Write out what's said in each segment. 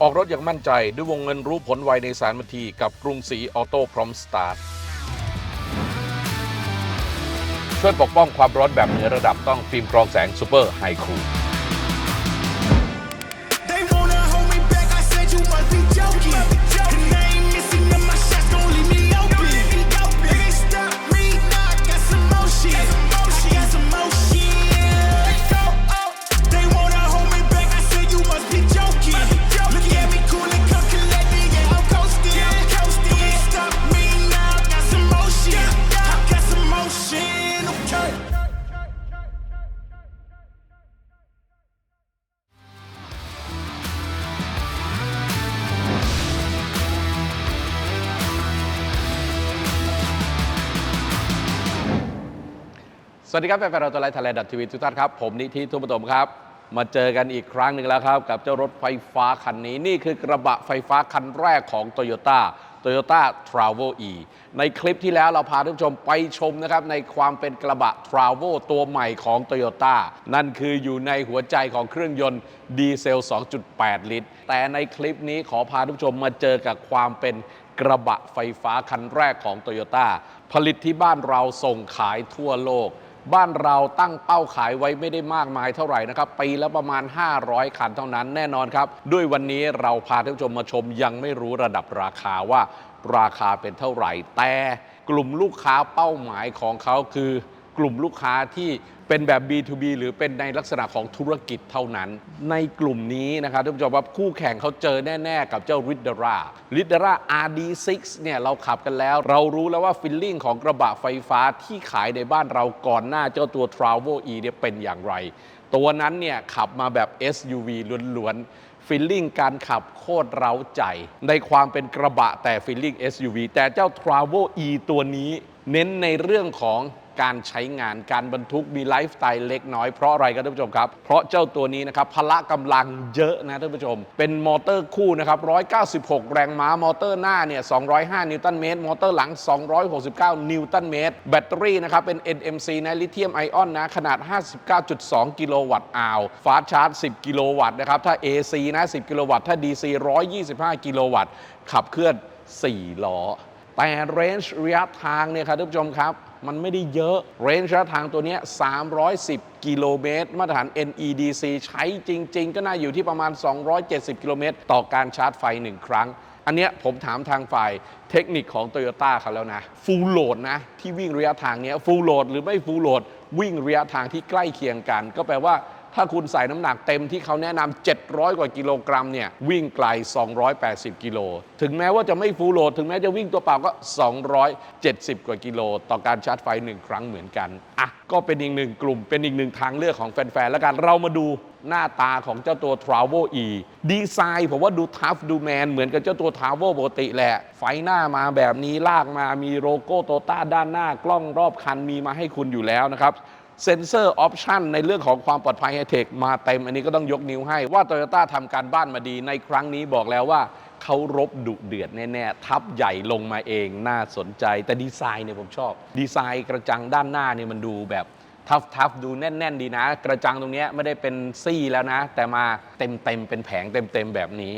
ออกรถอย่างมั่นใจด้วยวงเงินรู้ผลไวในสารบันทีกับกรุงศรีออโต้พร้อมสตาร์ทช่วยปกป้องความร้อนแบบเหนือระดับต้องฟิล์มกรองแสงซูเปอร์ไฮคูล วัสดีครับแฟนๆเราตัวไลท์ไทยแลนด์ทีวีทุกท่านครับ ผมนิธิทุมปฐมครับ มาเจอกันอีกครั้งหนึ่งแล้วครับ กับเจ้ารถไฟฟ้าคันนี้นี่คือกระบะไฟฟ้าคันแรกของ Toyota Toyota Travel E ในคลิปที่แล้วเราพาท่านผู้ชมไปชมนะครับ ในความเป็นกระบะ Travel ตัวใหม่ของ Toyota นั่นคืออยู่ในหัวใจของเครื่องยนต์ดีเซล 2.8 ลิตร แต่ในคลิปนี้ขอพาท่านผู้ชมมาเจอกับความเป็นกระบะไฟฟ้าคันแรกของ Toyota ผลิตที่บ้านเราส่งขายทั่วโลก บ้านเราตั้งเป้าขายไว้ไม่ได้มากมายเท่าไหร่นะครับ ปีละประมาณ 500 คันเท่านั้นแน่นอนครับ ด้วยวันนี้เราพาท่านผู้ชมมาชมยังไม่รู้ระดับราคาว่าราคาเป็นเท่าไหร่ แต่กลุ่มลูกค้าเป้าหมายของเขาคือ กลุ่มลูกค้าที่เป็นแบบ B2B หรือเป็นในลักษณะของธุรกิจเท่านั้น ในกลุ่มนี้นะครับท่านผู้ชมว่าคู่แข่งเขาเจอแน่ ๆ กับเจ้า r i d d e r a r i d d e r a RD6 เนี่ยเราขับกันแล้ว เรารู้แล้วว่าฟิลลิ่งของกระบะไฟฟ้าที่ขายในบ้านเราก่อนหน้าเจ้าตัว Travel E เนี่ยเป็นอย่างไร ตัวนั้นเนี่ยขับมาแบบ SUV ล้วนฟิลลิ่งการขับโคตรเร้าใจ ในความเป็นกระบะแต่ฟิลลิ่ง SUV แต่เจ้า Travel E ตัวนี้ เน้นในเรื่องของ การใช้งานการบรรทุกมีไลฟ์สไตล์เล็กน้อยเพราะอะไรครับท่านผู้ชมครับ เพราะเจ้าตัวนี้นะครับพละกำลังเยอะนะท่านผู้ชม เป็นมอเตอร์คู่นะครับ196 แรงม้ามอเตอร์หน้าเนี่ย205 นิวตันเมตร มอเตอร์หลัง 269 นิวตันเมตร แบตเตอรี่นะครับเป็น NMC นะลิเธียมไอออนนะขนาด 59.2 กิโลวัตต์อาวฟาสชาร์จ 10 กิโลวัตต์นะครับถ้า AC นะ 10 กิโลวัตต์ถ้า DC 125 กิโลวัตต์ขับเคลื่อน 4 ล้อ แต่เรนจ์ระยะทางเนี่ยครับท่านผู้ชมครับ มันไม่ได้เยอะเรนจ์ระยะทางตัวนี้ 310 กิโลเมตร มาตรฐาน NEDC ใช้จริง ๆ ก็น่าอยู่ที่ประมาณ 270 กิโลเมตร ต่อการชาร์จไฟ 1 ครั้ง อันเนี้ยผมถามทางฝ่ายเทคนิคของ Toyota เขาแล้วนะฟูลโหลดนะ ที่วิ่งระยะทางเนี้ยฟูลโหลดหรือไม่ฟูลโหลดวิ่งระยะทางที่ใกล้เคียงกัน ก็แปลว่า ถ้าคุณใส่น้ำหนักเต็มที่เขาแนะนำ700 กว่ากิโลกรัมเนี่ยวิ่งไกล 280 กิโล ถึงแม้ว่าจะไม่ฟูลโหลด ถึงแม้จะวิ่งตัวเปล่าก็ 270 กว่ากิโล ต่อการชาร์จไฟ 1 ครั้งเหมือนกัน อะ ก็เป็นอีกหนึ่งกลุ่ม เป็นอีกหนึ่งทางเลือกของแฟนๆ แล้วกัน เรามาดูหน้าตาของเจ้าตัว Travel E ดีไซน์ผมว่าดูทัฟดูแมนเหมือนกับเจ้าตัว Travel ปกติแหละ ไฟหน้ามาแบบนี้ลากมามีโลโก้โตต้าด้านหน้ากล้องรอบคันมีมาให้คุณอยู่แล้วนะครับ เซนเซอร์ออปชันในเรื่องของความปลอดภัยไฮเทคมาเต็ม อันนี้ก็ต้องยกนิ้วให้ว่า Toyota ทำการบ้านมาดีในครั้งนี้บอกแล้วว่าเขารบดุเดือดแน่ๆ ทับใหญ่ลงมาเองน่าสนใจ แต่ดีไซน์เนี่ยผมชอบ ดีไซน์กระจังด้านหน้าเนี่ยมันดูแบบทัฟทัฟดูแน่น ๆ ดีนะ กระจังตรงเนี้ยไม่ได้เป็นซี่แล้วนะ แต่มาเต็มเต็มๆเป็นแผงเต็มเต็มๆแบบนี้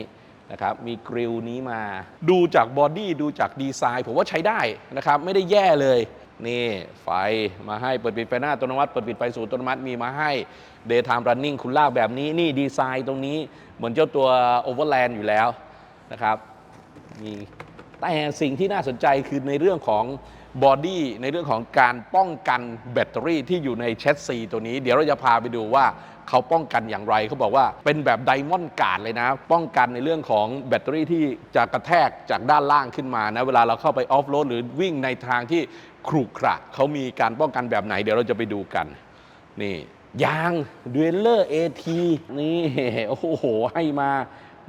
นะครับมีกริลนี้มา ดูจากบอดี้ดูจากดีไซน์ ผมว่าใช้ได้นะครับไม่ได้แย่เลย นี่ไฟมาให้เปิดปิดไฟหน้าอัตโนมัติเปิดปิดไฟสูงอัตโนมัติมีมาให้ Daytime Running คุณลากแบบนี้นี่ดีไซน์ตรงนี้เหมือนเจ้าตัว Overland อยู่แล้วนะครับมีแต่สิ่งที่น่าสนใจคือในเรื่องของ บอดี้ในเรื่องของการป้องกันแบตเตอรี่ที่อยู่ในแชสซีตัวนี้ เดี๋ยวเราจะพาไปดูว่าเขาป้องกันอย่างไรเขาบอกว่าเป็นแบบไดมอนด์การ์ดเลยนะ ป้องกันในเรื่องของแบตเตอรี่ที่จะกระแทกจากด้านล่างขึ้นมานะ เวลาเราเข้าไปออฟโรดหรือวิ่งในทางที่ขรุขระเขามีการป้องกันแบบไหน เดี๋ยวเราจะไปดูกัน นี่ยางดูเอลเลอร์เอทีนี่ โอ้โห ให้มา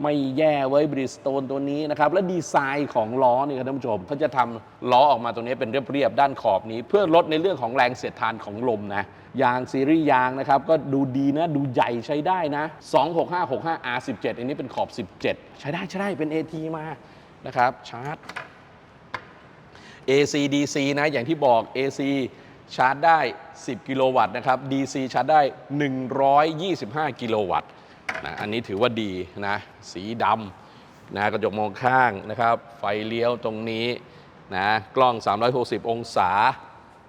ไม่แย่ไว้บริสโตนตัวนี้นะครับ และดีไซน์ของล้อนี่ครับท่านผู้ชมเขาจะทำล้อออกมาตรงนี้เป็นเรียบๆด้านขอบนี้ เพื่อลดในเรื่องของแรงเสียดทานของลมนะยางซีรีส์ยางนะครับ ก็ดูดีนะ ดูใหญ่ใช้ได้นะ 26565 R17 อันนี้เป็นขอบ 17 ใช้ได้ใช้ได้เป็น AT มานะครับชาร์จ AC DC นะอย่างที่บอก AC ชาร์จได้ 10 กิโลวัตต์นะครับ DC ชาร์จได้ 125 กิโลวัตต์ นะอันนี้ถือว่าดีนะสีดำนะกระจกมองข้างนะครับ ไฟเลี้ยวตรงนี้นะกล้อง 360 องศา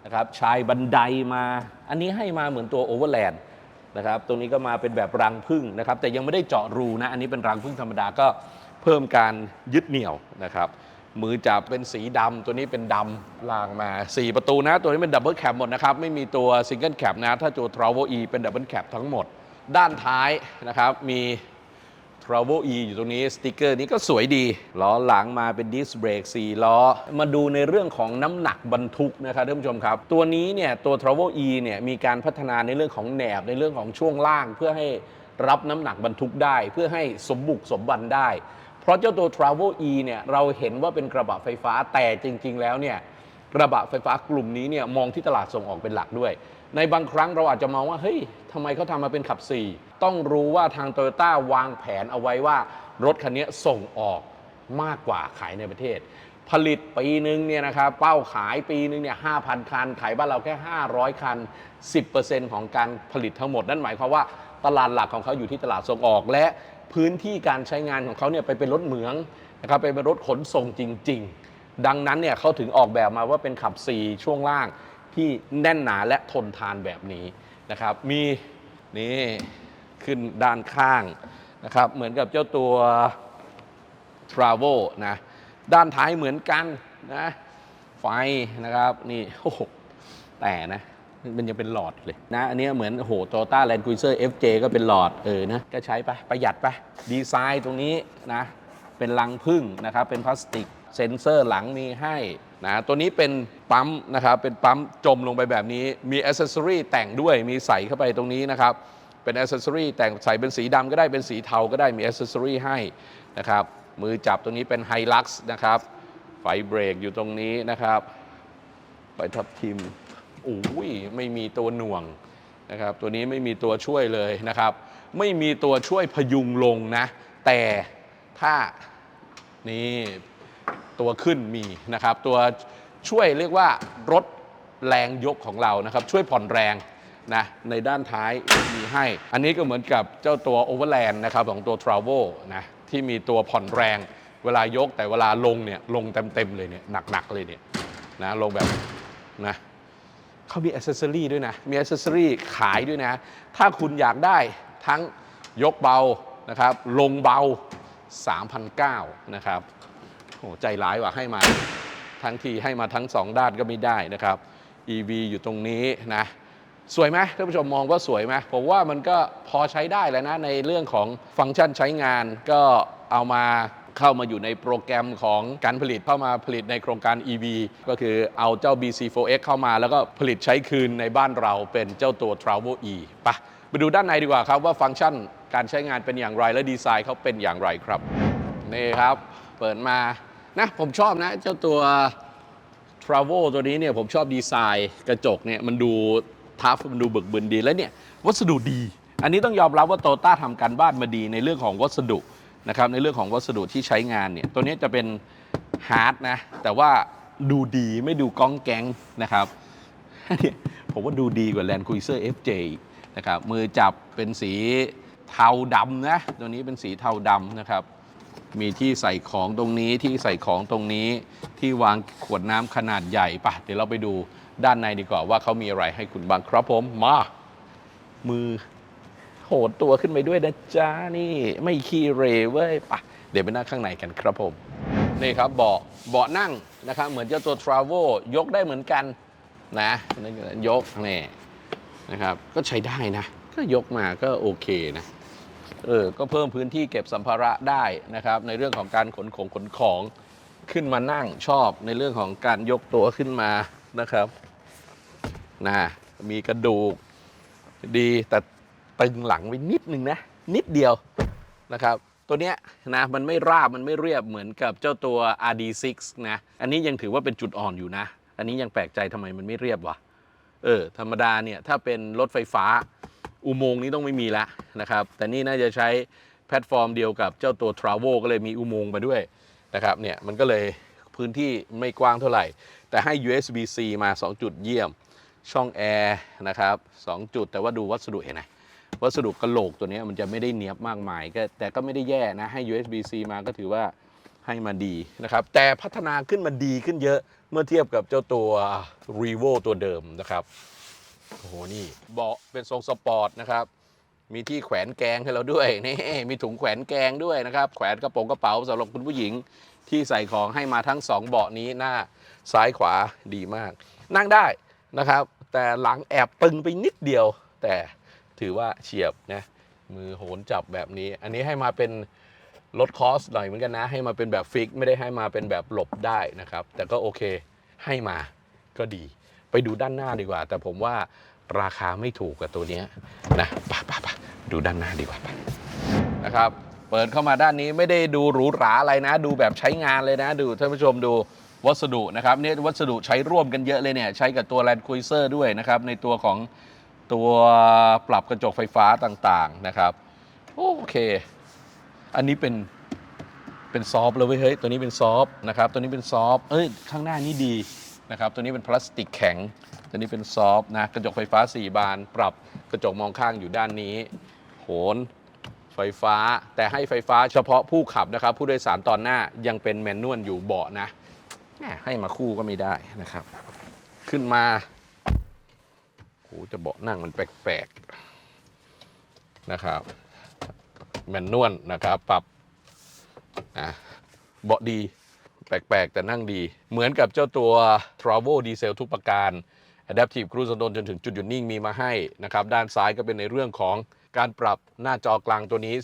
นะครับชายบันไดมา อันนี้ให้มาเหมือนตัวโอเวอร์แลนด์นะครับตรงนี้ก็มาเป็นแบบรังพึ่งนะครับ แต่ยังไม่ได้เจาะรูนะ อันนี้เป็นรังพึ่งธรรมดาก็เพิ่มการยึดเหนี่ยวนะครับมือจับเป็นสีดำตัวนี้เป็นดำลางมา 4 ประตูนะ ตัวนี้เป็นดับเบิลแคปหมดนะครับ ไม่มีตัวซิงเกิลแคปนะ ถ้าตัว Travel E เป็นดับเบิลแคปทั้งหมด ด้านท้ายนะครับมี Travel E อยู่ตรงนี้สติกเกอร์นี้ก็สวยดีล้อหลังมาเป็นดิสเบรก4ล้อ มาดูในเรื่องของน้ำหนักบรรทุกนะครับท่านผู้ชมครับ ตัวนี้เนี่ยตัว Travel E เนี่ยมีการพัฒนาในเรื่องของแหนบในเรื่องของช่วงล่าง เพื่อให้รับน้ำหนักบรรทุกได้ เพื่อให้สมบุกสมบันได้ เพราะเจ้าตัว Travel E เนี่ยเราเห็นว่าเป็นกระบะไฟฟ้าแต่จริง ๆ แล้วเนี่ยกระบะไฟฟ้ากลุ่มนี้เนี่ยมองที่ตลาดส่งออกเป็นหลักด้วย ในบางครั้งเราอาจจะมองว่าเฮ้ยทำไมเขาทำมาเป็นขับ 4 ต้องรู้ว่าทางโตโยต้าวางแผนเอาไว้ว่ารถคันนี้ส่งออกมากกว่าขายในประเทศ ผลิตปีนึงเนี่ยนะครับเป้าขายปีนึงเนี่ย5,000 คัน ขายบ้านเราแค่ 500 คัน 10%ของการผลิตทั้งหมด นั่นหมายความว่าตลาดหลักของเขาอยู่ที่ตลาดส่งออก และพื้นที่การใช้งานของเขาเนี่ยไปเป็นรถเหมืองนะครับไปเป็นรถขนส่งจริง ๆ ดังนั้นเนี่ยเขาถึงออกแบบมาว่าเป็นขับ 4 ช่วงล่าง ที่แน่นหนาและทนทานแบบนี้นะครับ มีนี่ขึ้นด้านข้างนะครับ เหมือนกับเจ้าตัว Travel นะ ด้านท้ายเหมือนกันนะ ไฟนะครับ นี่โอ้โหแต่นะมันยังเป็นหลอดเลยนะ อันนี้เหมือน โอ้โหโตต้าแลนด์คุยเซอร์ FJ ก็เป็นหลอดเออนะ ก็ใช้ไปประหยัดไป ดีไซน์ตรงนี้นะ เป็นลังพึ่งนะครับ เป็นพลาสติก เซ็นเซอร์หลังมีให้นะตัวนี้เป็นปั๊มนะครับเป็นปั๊มจมลงไปแบบนี้มีอ c เซสซอรีแต่งด้วยมีใส่เข้าไปตรงนี้นะครับเป็นอ c เซสซอรีแต่งใส่เป็นสีดำก็ได้เป็นสีเทาก็ได้มีอ c เซสซอรีให้นะครับมือจับตรงนี้เป็นไฮลักซ์นะครับไฟเบรกอยู่ตรงนี้นะครับไฟทับทิมอุ้ยไม่มีตัวหน่วงนะครับตัวนี้ไม่มีตัวช่วยเลยนะครับ ไม่มีตัวช่วยพยุงลงนะ แต่ถ้านี่ ตัวขึ้นมีนะครับ ตัวช่วยเรียกว่ารถแรงยกของเรานะครับ ช่วยผ่อนแรงนะในด้านท้ายมีให้ อันนี้ก็เหมือนกับเจ้าตัว Overland นด์นะครับของตัว Travel นะที่มีตัวผ่อนแรงเวลายกแต่เวลาลงเนี่ยลงเต็มๆเลยเนี่ยหนักๆเลยเนี่ยนะลงแบบนะเขามีอ c เซสซอรีด้วยนะ มีอ c เซสซอรีขายด้วยนะ ถ้าคุณอยากได้ทั้งยกเบานะครับ ลงเบา3,900นะครับ โอ้ใจร้ายว่ะให้มาทั้งทีให้มาทั้ง 2 ด้านก็ไม่ได้นะครับ EV อยู่ตรงนี้นะสวยไหมท่านผู้ชมมองว่าสวยไหมผมว่ามันก็พอใช้ได้แล้วนะ ในเรื่องของฟังก์ชันใช้งานก็เอามาเข้ามาอยู่ในโปรแกรมของการผลิตเข้ามาผลิตในโครงการ EV ก็คือเอาเจ้า BC4X เข้ามาแล้วก็ผลิตใช้คืนในบ้านเราเป็นเจ้าตัว Travel E ไปะไปดูด้านในดีกว่าครับว่าฟังก์ชันการใช้งานเป็นอย่างไรและดีไซน์เขาเป็นอย่างไรครับ นี่ครับ เปิดมา นะ ผมชอบนะ เจ้าตัว Travel ตัวนี้เนี่ยผมชอบดีไซน์กระจกเนี่ยมันดูทัฟมันดูบึกบึนดีแล้วเนี่ย วัสดุดี อันนี้ต้องยอมรับว่าโตต้าทำการบ้านมาดีในเรื่องของวัสดุนะครับในเรื่องของวัสดุที่ใช้งานเนี่ยตัวนี้จะเป็นฮาร์ดนะ แต่ว่าดูดีไม่ดูก้องแกงนะครับผมว่าดูดีกว่า Land Cruiser FJ นะครับมือจับเป็นสีเทาดำนะ ตัวนี้เป็นสีเทาดำนะครับ มีที่ใส่ของตรงนี้ที่ใส่ของตรงนี้ที่วางขวดน้ำขนาดใหญ่ปะเดี๋ยวเราไปดูด้านในดีกว่าว่าเขามีอะไรให้คุณบ้างครับผมมา มือโหดตัวขึ้นไปด้วยนะจ๊ะนี่ไม่ขี้เรเว้ยปะเดี๋ยวไปนั่งข้างในกันครับผม นี่ครับเบาะเบาะนั่งนะครับเหมือนเจ้าตัว Travel ยกได้เหมือนกันนะยกนี่นะครับ ก็ใช้ได้นะ ก็ยกมาก็โอเคนะ เออก็เพิ่มพื้นที่เก็บสัมภาระได้นะครับ ในเรื่องของการขนของขนของขึ้นมานั่งชอบในเรื่องของการยกตัวขึ้นมานะครับนะมีกระดูกดีแต่ตึงหลังไว้นิดนึงนะนิดเดียวนะครับ ตัวเนี้ยนะมันไม่ราบมันไม่เรียบเหมือนกับเจ้าตัว RD6 นะอันนี้ยังถือว่าเป็นจุดอ่อนอยู่นะ อันนี้ยังแปลกใจทำไมมันไม่เรียบวะเออธรรมดาเนี่ยถ้าเป็นรถไฟฟ้า อุโมงค์นี้ต้องไม่มีละนะครับ แต่นี่น่าจะใช้แพลตฟอร์มเดียวกับเจ้าตัว Travel ก็เลยมีอุโมงค์มาด้วยนะครับเนี่ยมันก็เลยพื้นที่ไม่กว้างเท่าไหร่ แต่ให้ USB-C มา 2 จุดเยี่ยม ช่องแอร์นะครับ2จุด แต่ว่าดูวัสดุเห็นไหมวัสดุกระโหลกตัวนี้มันจะไม่ได้เนียบมากมายก็แต่ก็ไม่ได้แย่นะให้ USB-C มาก็ถือว่าให้มาดีนะครับ แต่พัฒนาขึ้นมาดีขึ้นเยอะเมื่อเทียบกับเจ้าตัว r e v o ตัวเดิมนะครับ โอ้โห นี่เบาะเป็นทรงสปอร์ตนะครับ มีที่แขวนแกงให้เราด้วย นี่ มีถุงแขวนแกงด้วยนะครับ แขวนกระโปรงกระเป๋าสำหรับคุณผู้หญิงที่ใส่ของให้มาทั้งสองเบาะนี้หน้าซ้ายขวาดีมาก นั่งได้นะครับ แต่หลังแอบตึงไปนิดเดียว แต่ถือว่าเฉียบนะมือโหนจับแบบนี้ อันนี้ให้มาเป็นลดคอสหน่อยเหมือนกันนะ ให้มาเป็นแบบฟิก ไม่ได้ให้มาเป็นแบบหลบได้นะครับ แต่ก็โอเคให้มาก็ดี ไปดูด้านหน้าดีกว่า แต่ผมว่าราคาไม่ถูกกับตัวนี้นะปะปะปะดูด้านหน้าดีกว่าไปนะครับ เปิดเข้ามาด้านนี้ไม่ได้ดูหรูหราอะไรนะ ดูแบบใช้งานเลยนะ ดูท่านผู้ชมดูวัสดุนะครับเนี่ยวัสดุใช้ร่วมกันเยอะเลยเนี่ยใช้กับตัว Land Cruiser ด้วยนะครับ ในตัวของตัวปรับกระจกไฟฟ้าต่างๆนะครับ โอเค อันนี้เป็นเป็นซอฟเลยเว้ยเฮ้ยตัวนี้เป็นซอฟนะครับตัวนี้เป็นซอฟเอ้ยข้างหน้านี้ดี นะครับตัวนี้เป็นพลาสติกแข็ง ตัวนี้เป็นซอฟต์นะกระจกไฟฟ้า 4 บาน ปรับกระจกมองข้างอยู่ด้านนี้ โหน ไฟฟ้า แต่ให้ไฟฟ้าเฉพาะผู้ขับนะครับ ผู้โดยสารตอนหน้ายังเป็นแมนนวลอยู่เบาะนะแหมให้มาคู่ก็ไม่ได้นะครับ ขึ้นมาโหจะเบาะนั่งมันแปลกๆนะครับแมนนวลนะครับปรับเบาะดี แปลกๆ แต่นั่งดี เหมือนกับเจ้าตัว Travel Diesel ทุกประการ Adaptive Cruise Control จนถึงจุดหยุดนิ่งมีมาให้นะครับ ด้านซ้ายก็เป็นในเรื่องของการปรับหน้าจอกลางตัวนี้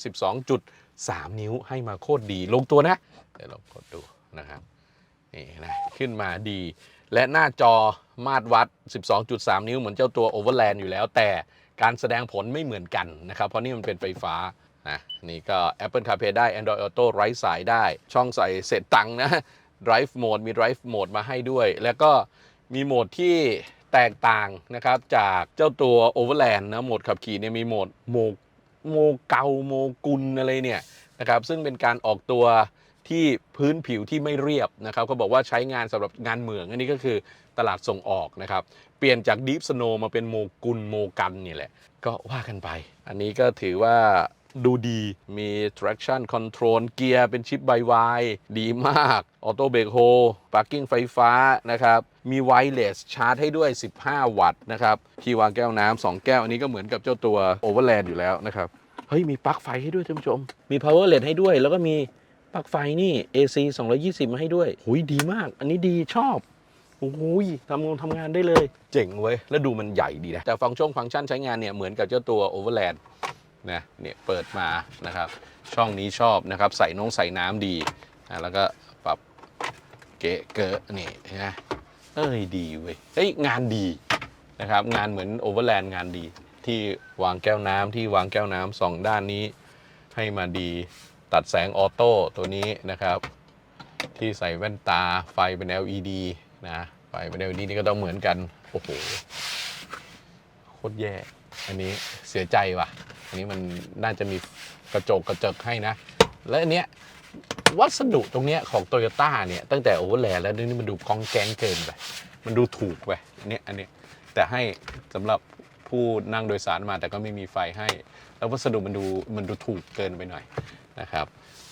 12.3 นิ้วให้มาโคตรดี ลงตัวนะ เดี๋ยวเรากดดูนะครับนี่นะขึ้นมาดี และหน้าจอมาตรวัด 12.3 นิ้วเหมือนเจ้าตัว Overland อยู่แล้ว แต่การแสดงผลไม่เหมือนกันนะครับ เพราะนี่มันเป็นไฟฟ้า นะนี่ก็ Apple CarPlay ได้ Android Auto ไร้สายได้ ช่องใส่เสร็จตังค์นะ Drive Mode มี Drive Mode มาให้ด้วย แล้วก็มีโหมดที่แตกต่างนะครับ จากเจ้าตัว Overland นะโหมดขับขี่เนี่ยมีโหมดโมโมเกาโมกุลอะไรเนี่ยนะครับซึ่งเป็นการออกตัวที่พื้นผิวที่ไม่เรียบนะครับเขาบอกว่าใช้งานสำหรับงานเหมือง อันนี้ก็คือตลาดส่งออกนะครับ เปลี่ยนจาก Deep Snow มาเป็นโมกุลโมกันนี่แหละ ก็ว่ากันไป อันนี้ก็ถือว่า ดูดี มี traction control เกียร์เป็นชิปไบวายดีมากออโต้เบรกโฮ parking ไฟฟ้านะครับ มี wireless ชาร์จให้ด้วย 15 วัตต์นะครับที่วางแก้วน้ำ2แก้ว อันนี้ก็เหมือนกับเจ้าตัว Overland อยู่แล้วนะครับ เฮ้ย มีปลั๊กไฟให้ด้วยท่านผู้ชม มี power LED ให้ด้วย แล้วก็มีปลั๊กไฟนี่ AC 220 มาให้ด้วยหุยดีมาก อันนี้ดีชอบโอ้โหยทำงานทำงานได้เลย เจ๋งเว้ย แล้วดูมันใหญ่ดีนะ แต่ฟังก์ชันฟังก์ชันใช้งานเนี่ย เหมือนกับเจ้าตัว Overland นะเนี่ยเปิดมานะครับ ช่องนี้ชอบนะครับ ใส่น้องใส่น้ำดีนะแล้วก็ปรับเกะเกะนี่นะเอ้ยดีเว้ยเฮ้ยงานดีนะครับ งานเหมือน Overland งานดี ที่วางแก้วน้ำที่วางแก้วน้ำสองด้านนี้ ให้มาดีตัดแสงออโต้ตัวนี้นะครับ ที่ใส่แว่นตาไฟเป็น LED นะไฟเป็น LED นี่ก็ต้องเหมือนกัน โอ้โหโคตรแย่ อันนี้เสียใจว่ะ อันนี้มันน่าจะมีกระจกกระจกให้นะ และอันเนี้ยวัสดุตรงเนี้ยของโตโยต้าเนี่ยตั้งแต่โอเวอร์แลนแล้วนี่มันดูกองแกงเกินไป มันดูถูกไปอันเนี้ยอันเนี้ยแต่ให้สำหรับผู้นั่งโดยสารมาแต่ก็ไม่มีไฟให้ แล้ววัสดุมันดูมันดูถูกเกินไปหน่อยนะครับ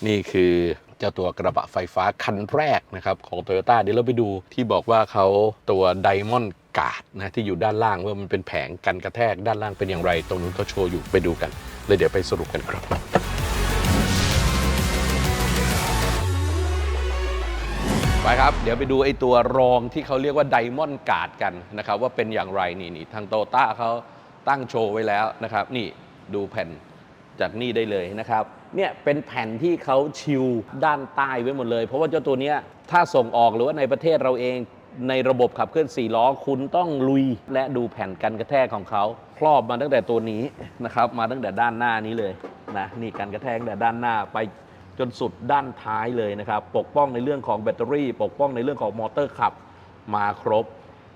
นี่คือเจ้าตัวกระบะไฟฟ้าคันแรกนะครับของ t o y ยต้เดี๋ยวเราไปดูที่บอกว่าเขาตัวไดมอนด์กาดนะที่อยู่ด้านล่างว่ามันเป็นแผงกันกระแทกด้านล่างเป็นอย่างไร ตรงนู้นเขาโชว์อยู่ไปดูกันเลยเดี๋ยวไปสรุปกันครับไปครับ เดี๋ยวไปดูไอ้ตัวรองที่เขาเรียกว่าไดมอนด์การ์ดกันนะครับว่าเป็นอย่างไรนี่นี่ทางโตต้าเขาตั้งโชว์ไว้แล้วนะครับ นี่ดูแผ่นจากนี่ได้เลยนะครับ เนี่ยเป็นแผ่นที่เขาชิวด้านใต้ไว้หมดเลย เพราะว่าเจ้าตัวเนี้ยถ้าส่งออกหรือว่าในประเทศเราเองในระบบขับเคลื่อน4ล้อคุณต้องลุยและดูแผ่นกันกระแทกของเขาครอบมาตั้งแต่ตัวนี้นะครับ มาตั้งแต่ด้านหน้านี้เลยนะนี่กันกระแทกแต่ด้านหน้าไปจนสุดด้านท้ายเลยนะครับ ปกป้องในเรื่องของแบตเตอรี่ ปกป้องในเรื่องของมอเตอร์ขับมาครบ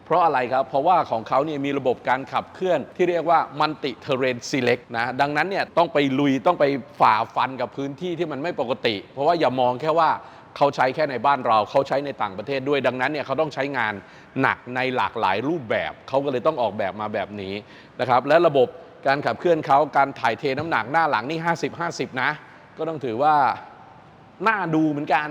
เพราะอะไรครับ เพราะว่าของเขาเนี่ยมีระบบการขับเคลื่อนที่เรียกว่ามันติเทเรนซีเล็กนะ ดังนั้นเนี่ยต้องไปลุยต้องไปฝ่าฟันกับพื้นที่ที่มันไม่ปกติ เพราะว่าอย่ามองแค่ว่าเขาใช้แค่ในบ้านเราเขาใช้ในต่างประเทศด้วยดังนั้นเนี่ยเขาต้องใช้งานหนักในหลากหลายรูปแบบ เขาก็เลยต้องออกแบบมาแบบนี้นะครับและระบบการขับเคลื่อนเขาการถ่ายเทน้ำหนักหน้าหลังนี่ 50-50 นะ ก็ต้องถือว่าน่าดูเหมือนกัน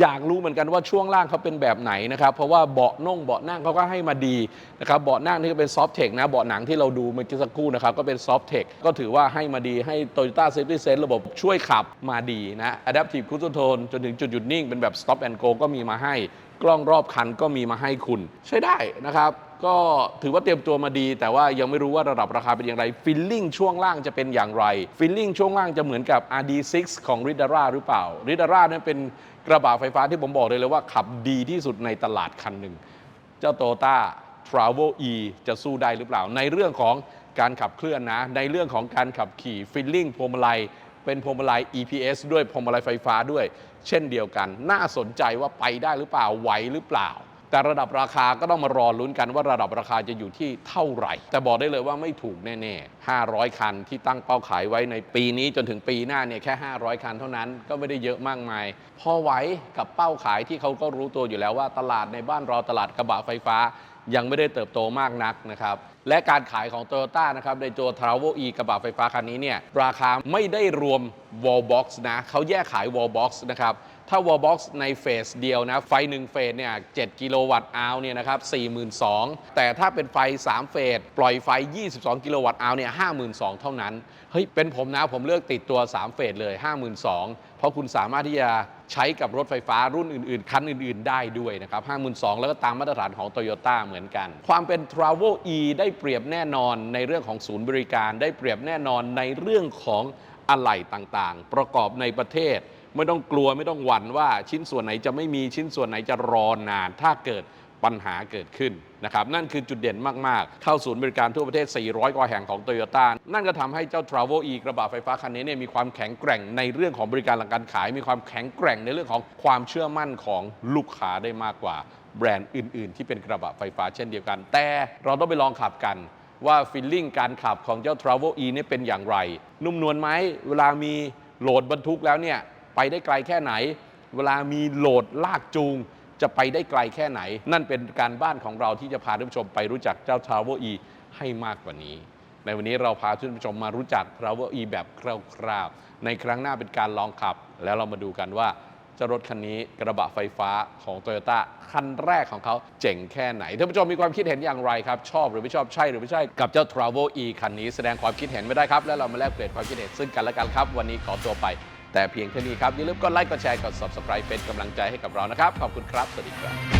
อยากรู้เหมือนกันว่าช่วงล่างเขาเป็นแบบไหนนะครับ เพราะว่าเบาะน่งเบาะนั่งเขาก็ให้มาดีนะครับ เบาะนั่งนี่ก็เป็นซอฟ t ์เทคนะเบาะหนังที่เราดูเมื่อกี้สักครู่นะครับ ก็เป็นซอฟ t ์เทคก็ถือว่าให้มาดีให้ Toyota Safety Sense ระบบช่วยขับมาดีนะ Adaptive Cruise Control จนถึงจุดหยุดนิ่งเป็นแบบ Stop and Go ก็มีมาให้กล้องรอบคันก็มีมาให้คุณ ใช้ได้นะครับ ก็ถือว่าเตรียมตัวมาดี แต่ว่ายังไม่รู้ว่าระดับราคาเป็นอย่างไรฟิลลิ่งช่วงล่างจะเป็นอย่างไรฟิลลิ่งช่วงล่างจะเหมือนกับ RD6 ของ r i d a r a หรือเปล่า r i d a r a นั้นเป็น กระบะไฟฟ้าที่ผมบอกเลยเลยว่าขับดีที่สุดในตลาดคันหนึ่ง เจ้าโตต้า Travel E จะสู้ได้หรือเปล่า ในเรื่องของการขับเคลื่อนนะ ในเรื่องของการขับขี่ฟิลลิ่งพวงมาลัยเป็นพวงมาลัย EPS ด้วยพวงมาลัยไฟฟ้าด้วย เช่นเดียวกัน น่าสนใจว่าไปได้หรือเปล่าไหวหรือเปล่า แต่ระดับราคาก็ต้องมารอลุ้นกันว่าระดับราคาจะอยู่ที่เท่าไหร่ แต่บอกได้เลยว่าไม่ถูกแน่ๆ 500 คันที่ตั้งเป้าขายไว้ในปีนี้จนถึงปีหน้าเนี่ยแค่ 500 คันเท่านั้นก็ไม่ได้เยอะมากมาย พอไหวกับเป้าขายที่เขาก็รู้ตัวอยู่แล้วว่าตลาดในบ้านเราตลาดกระบะไฟฟ้ายังไม่ได้เติบโตมากนักนะครับ และการขายของ Toyota นะครับในตัว Travel E กระบะไฟฟ้าคันนี้เนี่ยราคาไม่ได้รวม Wall Box นะเขาแยกขาย Wall Box นะครับ ถ้า Wall Box ในเฟสเดียวนะ ไฟ1เฟสเนี่ย 7 กิโลวัตต์อาวเนี่ยนะครับ 42,000 แต่ถ้าเป็นไฟ 3 เฟส ปล่อยไฟ 22 กิโลวัตต์อาวเนี่ย 52,000 เท่านั้น เฮ้ย เป็นผมนะ ผมเลือกติดตัว 3 เฟสเลย 52,000 เพราะคุณสามารถที่จะใช้กับรถไฟฟ้ารุ่นอื่น ๆ คันอื่น ๆ ได้ด้วยนะครับ 52,000 แล้วก็ตามมาตรฐานของ Toyota เหมือนกัน ความเป็น Travel E ได้เปรียบแน่นอนในเรื่องของศูนย์บริการ ได้เปรียบแน่นอนในเรื่องของอะไหล่ต่างๆ ประกอบในประเทศ ไม่ต้องกลัวไม่ต้องหวั่นว่าชิ้นส่วนไหนจะไม่มีชิ้นส่วนไหนจะรอนาน ถ้าเกิดปัญหาเกิดขึ้นนะครับนั่นคือจุดเด่นมาก ๆ เข้าศูนย์บริการทั่วประเทศ 400 กว่าแห่งของ t o y ยต้านั่นก็ทำให้เจ้า Travel E กระบะไฟฟ้าคันนี้เนี่ยมีความแข็งแกร่งในเรื่องของบริการหลังการขาย มีความแข็งแกร่งในเรื่องของความเชื่อมั่นของลูกค้าได้มากกว่าแบรนด์อื่น ๆ ที่เป็นกระบะไฟฟ้าเช่นเดียวกัน แต่เราต้องไปลองขับกันว่าฟีลลิ่งการขับของเจ้า Travel E เนี่ยเป็นอย่างไร นุ่มนวลไหมเวลามีโหลดบรรทุกแล้วเนี่ย ไปได้ไกลแค่ไหน เวลามีโหลดลากจูง จะไปได้ไกลแค่ไหน นั่นเป็นการบ้านของเราที่จะพาท่านผู้ชมไปรู้จักเจ้า Travel E ให้มากกว่านี้ ในวันนี้เราพาท่านผู้ชมมารู้จัก Travel E แบบคร่าวๆในครั้งหน้าเป็นการลองขับ แล้วเรามาดูกันว่าเจ้ารถคันนี้กระบะไฟฟ้าของ Toyota คันแรกของเขาเจ๋งแค่ไหนท่านผู้ชมมีความคิดเห็นอย่างไรครับ ชอบหรือไม่ชอบใช่หรือไม่ใช่กับเจ้า Travel E คันนี้แสดงความคิดเห็นไม่ได้ครับ แล้วเรามาแลกเปลี่ยนความคิดเห็นซึ่งกันและกันครับ วันนี้ขอตัวไป แต่เพียงเท่านี้ครับอย่าลืมกดไลค์กดแชร์กด subscribe เป็นกำลังใจให้กับเรานะครับ ขอบคุณครับ สวัสดีครับ